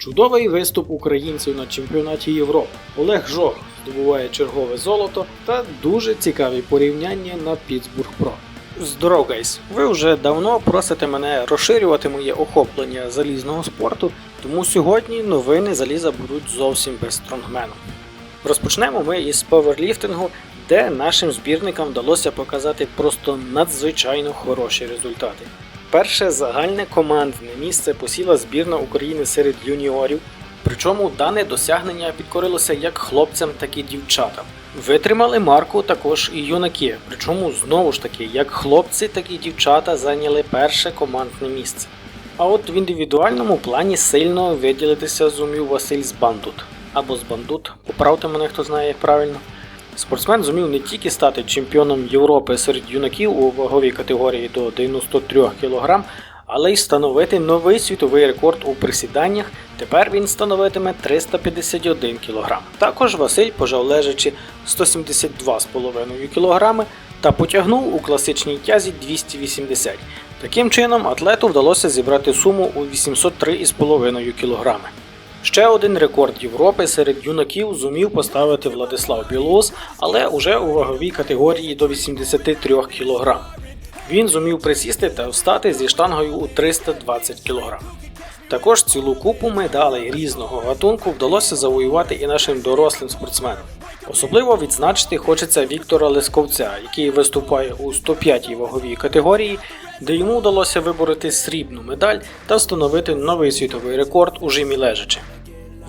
Чудовий виступ українців на чемпіонаті Європи. Олег Жох здобуває чергове золото та дуже цікаві порівняння на Пітсбург Про. Здоров, гайс! Ви вже давно просите мене розширювати моє охоплення залізного спорту, тому сьогодні новини заліза будуть зовсім без стронгмену. Розпочнемо ми із паверліфтингу, де нашим збірникам вдалося показати просто надзвичайно хороші результати. Перше загальне командне місце посіла збірна України серед юніорів, причому дане досягнення підкорилося як хлопцям, так і дівчатам. Витримали марку також і юнаки, причому знову ж таки, як хлопці, так і дівчата зайняли перше командне місце. А от в індивідуальному плані сильно виділитися зумів Василь Збандут або Збандут, поправте мене, хто знає як правильно. Спортсмен зумів не тільки стати чемпіоном Європи серед юнаків у ваговій категорії до 93 кг, але й встановити новий світовий рекорд у присіданнях. Тепер він становитиме 351 кг. Також Василь пожав лежачи 172,5 кг та потягнув у класичній тязі 280 Таким чином, атлету вдалося зібрати суму у 803,5 кг. Ще один рекорд Європи серед юнаків зумів поставити Владислав Білос, але уже у ваговій категорії до 83 кг. Він зумів присісти та встати зі штангою у 320 кг. Також цілу купу медалей різного гатунку вдалося завоювати і нашим дорослим спортсменам. Особливо відзначити хочеться Віктора Лисковця, який виступає у 105-й ваговій категорії, де йому вдалося вибороти срібну медаль та встановити новий світовий рекорд у жимі лежачи.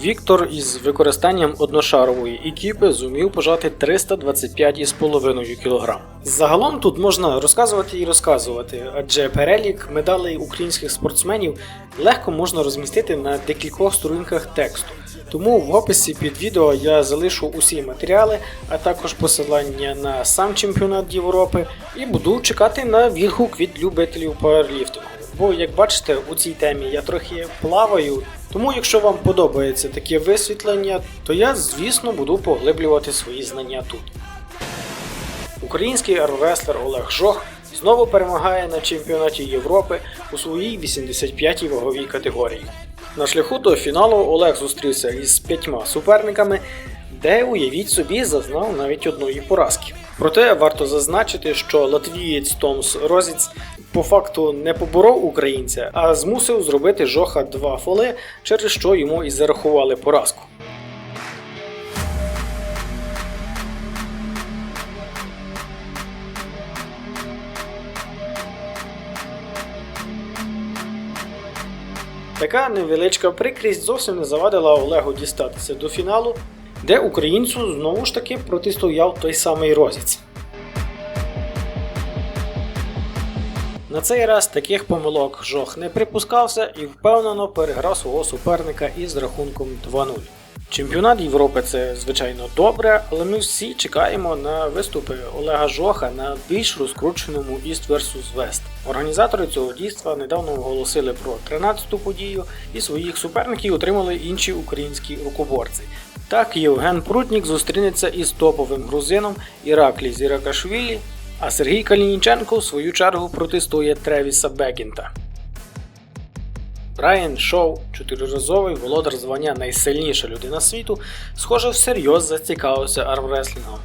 Віктор із використанням одношарової екіпи зумів пожати 325,5 кг. Загалом тут можна розказувати і розказувати, адже перелік медалей українських спортсменів легко можна розмістити на декількох сторінках тексту. Тому в описі під відео я залишу усі матеріали, а також посилання на сам чемпіонат Європи і буду чекати на відгук від любителів пауерліфтингу. Бо, як бачите, у цій темі я трохи плаваю, тому якщо вам подобається таке висвітлення, то я, звісно, буду поглиблювати свої знання тут. Український армреслер Олег Жох знову перемагає на чемпіонаті Європи у своїй 85-й ваговій категорії. На шляху до фіналу Олег зустрівся із п'ятьма суперниками, де, уявіть собі, зазнав навіть одної поразки. Проте варто зазначити, що латвієць Томс Розіц по факту не поборов українця, а змусив зробити жоха два фоли, через що йому і зарахували поразку. Така невеличка прикрість зовсім не завадила Олегу дістатися до фіналу, де українцю знову ж таки протистояв той самий Розіц. На цей раз таких помилок Жох не припускався і впевнено переграв свого суперника із рахунком 2-0. Чемпіонат Європи це звичайно добре, але ми всі чекаємо на виступи Олега Жоха на більш розкрученому East vs West. Організатори цього дійства недавно оголосили про 13-ту подію і своїх суперників отримали інші українські рукоборці. Так, Євген Прутнік зустрінеться із топовим грузином Іраклі Зіракашвілі, а Сергій Калініченко в свою чергу протистоє Тревіса Бекінта. Брайан Шоу, чотириразовий володар звання найсильніша людина світу, схоже, всерйоз зацікавився армреслінгом.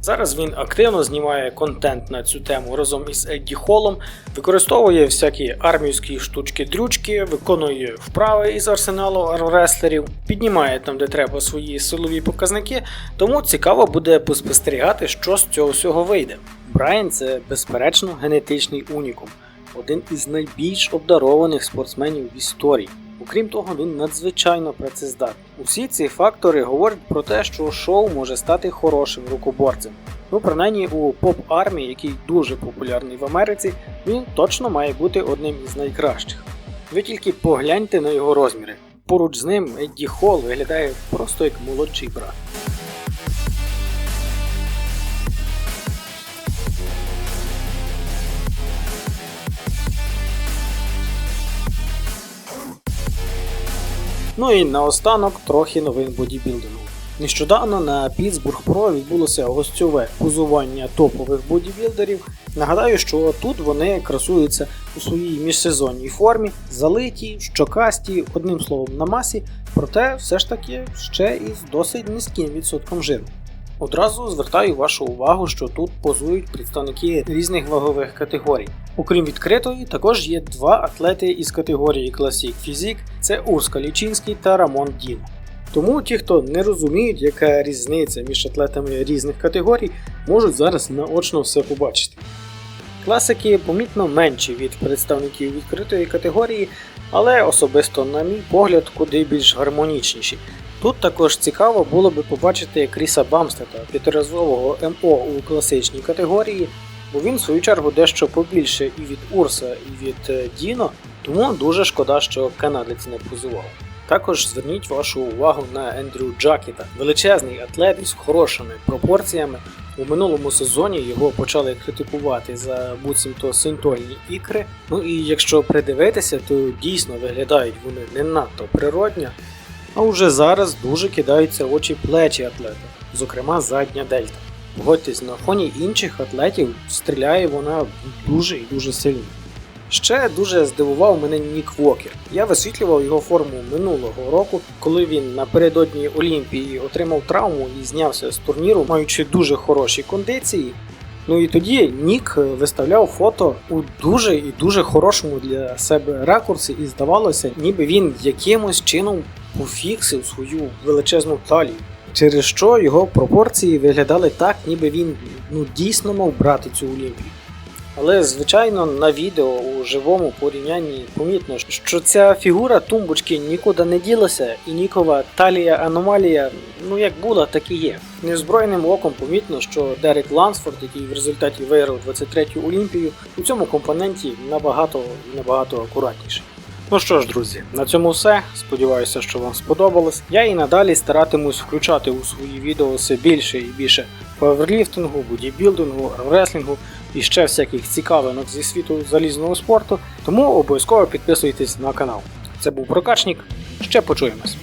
Зараз він активно знімає контент на цю тему разом із Едді Холом, використовує всякі армійські штучки-дрючки, виконує вправи із арсеналу армреслерів, піднімає там, де треба свої силові показники, тому цікаво буде поспостерігати, що з цього всього вийде. Брайан це безперечно генетичний унікум один із найбільш обдарованих спортсменів в історії. Окрім того, він надзвичайно працездатний. Усі ці фактори говорять про те, що шоу може стати хорошим рукоборцем. Ну, принаймні у поп-армії, який дуже популярний в Америці, він точно має бути одним із найкращих. Ви тільки погляньте на його розміри. Поруч з ним Едді Холл виглядає просто як молодший брат. Ну і наостанок трохи новин бодібілдингу. Нещодавно на Pittsburgh Pro відбулося гостьове позування топових бодібілдерів. Нагадаю, що тут вони красуються у своїй міжсезонній формі, залиті, щокасті, одним словом на масі, проте все ж таки ще із досить низьким відсотком жиру. Одразу звертаю вашу увагу, що тут позують представники різних вагових категорій. Окрім відкритої, також є два атлети із категорії Classic Physique – це Урс Калічинський та Рамон Діно. Тому ті, хто не розуміють, яка різниця між атлетами різних категорій, можуть зараз наочно все побачити. Класики помітно менші від представників відкритої категорії, але особисто, на мій погляд, куди більш гармонічніші. Тут також цікаво було би побачити Кріса Бамстета, п'ятиразового МО у класичній категорії, бо він в свою чергу дещо побільше і від Урса, і від е, Діно, тому дуже шкода, що канадець не позував. Також зверніть вашу увагу на Ендрю Джакіта, величезний атлет із хорошими пропорціями. У минулому сезоні його почали критикувати за буцімто синтольні ікри. Ну і якщо придивитися, то дійсно виглядають вони не надто природньо, а вже зараз дуже кидаються очі плечі атлета, зокрема задня дельта. Погодьтесь, на фоні інших атлетів стріляє вона дуже і дуже сильно. Ще дуже здивував мене Нік Вокер. Я висвітлював його форму минулого року, коли він напередодні Олімпії отримав травму і знявся з турніру, маючи дуже хороші кондиції. Ну і тоді Нік виставляв фото у дуже і дуже хорошому для себе ракурсі, і здавалося, ніби він якимось чином пофіксив свою величезну талію. Через що його пропорції виглядали так, ніби він ну, дійсно мав брати цю Олімпію. Але, звичайно, на відео у живому порівнянні помітно, що ця фігура тумбочки нікуди не ділася, і нікова талія аномалія, ну як була, так і є. Незброєним оком помітно, що Дерек Лансфорд, який в результаті виграв 23-ю Олімпію, у цьому компоненті набагато набагато акуратніший. Ну що ж, друзі, на цьому все. Сподіваюся, що вам сподобалось. Я і надалі старатимусь включати у свої відео все більше і більше паверліфтингу, бодібілдингу, армреслінгу і ще всяких цікавинок зі світу залізного спорту. Тому обов'язково підписуйтесь на канал. Це був Прокачник. Ще почуємось.